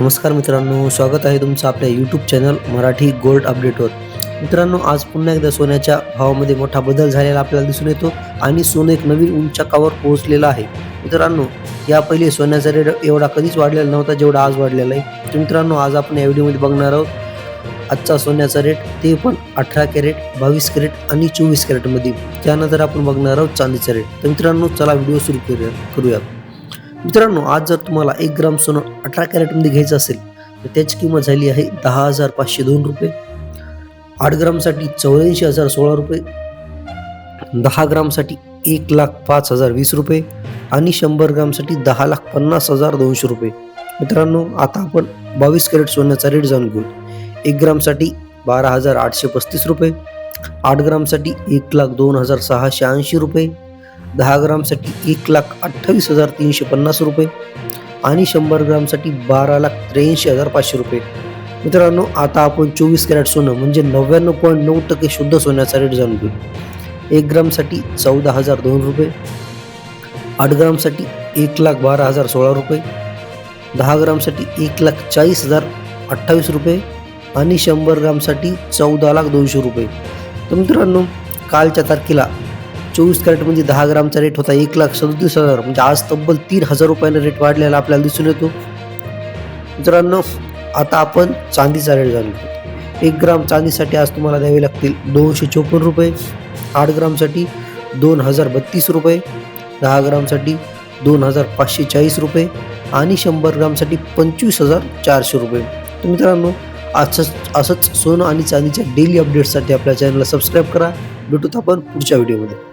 नमस्कार मित्रांनो स्वागत आहे तुमचं आपल्या यूट्यूब चॅनल मराठी गोल्ड अपडेटवर मित्रांनो आज पुन्हा एकदा सोन्याच्या भावामध्ये मोठा बदल झालेला आपल्याला दिसून येतो आणि सोनं एक नवीन उंचाकावर पोहोचलेलं आहे. मित्रांनो या पहिले सोन्याचा रेट एवढा कधीच वाढलेला नव्हता जेवढा आज वाढलेला आहे. तर मित्रांनो आज आपण या व्हिडिओमध्ये बघणार आहोत आजचा सोन्याचा रेट ते पण अठरा कॅरेट बावीस कॅरेट आणि चोवीस कॅरेटमध्ये त्यानंतर आपण बघणार आहोत चांदीचा रेट तर मित्रांनो चला व्हिडिओ सुरू करूया करूया मित्रांनो आज जर तुम्हाला एक ग्राम सोनं अठरा कॅरेटमध्ये घ्यायचं असेल तर त्याची किंमत झाली आहे दहा हजार पाचशे दोन रुपये. आठ ग्रामसाठी चौऱ्याऐंशी हजार सोळा रुपये. दहा ग्रामसाठी एक लाख पाच हजार वीस रुपये आणि शंभर ग्रामसाठी दहा लाख पन्नास हजार दोनशे रुपये. मित्रांनो आता आपण बावीस कॅरेट सोन्याचा रेट जाणून घेऊ. एक ग्रामसाठी बारा हजार आठशे पस्तीस रुपये. आठ ग्रामसाठी एक लाख दोन हजार सहाशे ऐंशी रुपये. दहा ग्रामसाठी एक लाख अठ्ठावीस हजार तीनशे पन्नास रुपये आणि शंभर ग्रामसाठी बारा लाख त्र्याऐंशी हजार पाचशे रुपये. मित्रांनो आता आपण चोवीस कॅरेट सोनं म्हणजे नव्याण्णव पॉईंट नऊ टक्के शुद्ध सोन्याचा रेट जाणून घेऊ. एक ग्रामसाठी चौदा हजार दोन रुपये आठ ग्रामसाठी एक लाख बारा हजार सोळा रुपये दहा ग्रामसाठी एक लाख चाळीस हजार अठ्ठावीस रुपये आणि शंभर ग्रामसाठी चौदा लाख दोनशे रुपये. तर मित्रांनो कालच्या तारखेला चोवीस कॅरेटमध्ये म्हणजे दहा ग्रामचा रेट होता एक लाख सदतीस हजार. म्हणजे आज तब्बल तीन हजार रुपयानं रेट वाढलेला आपल्याला दिसून येतो. मित्रांनो आता आपण चांदीचा रेट जाणून एक ग्राम चांदीसाठी आज तुम्हाला द्यावे लागतील दोनशे चोपन्न रुपये. आठ ग्रामसाठी दोन हजार बत्तीस रुपये. दहा ग्रामसाठी दोन हजार पाचशे चाळीस रुपये. आणि शंभर ग्रामसाठी पंचवीस हजार चारशे रुपये. तर मित्रांनो असंच असंच सोनं आणि चांदीच्या डेली अपडेट्ससाठी आपल्या चॅनलला सबस्क्राईब करा. भेटूत आपण पुढच्या व्हिडिओमध्ये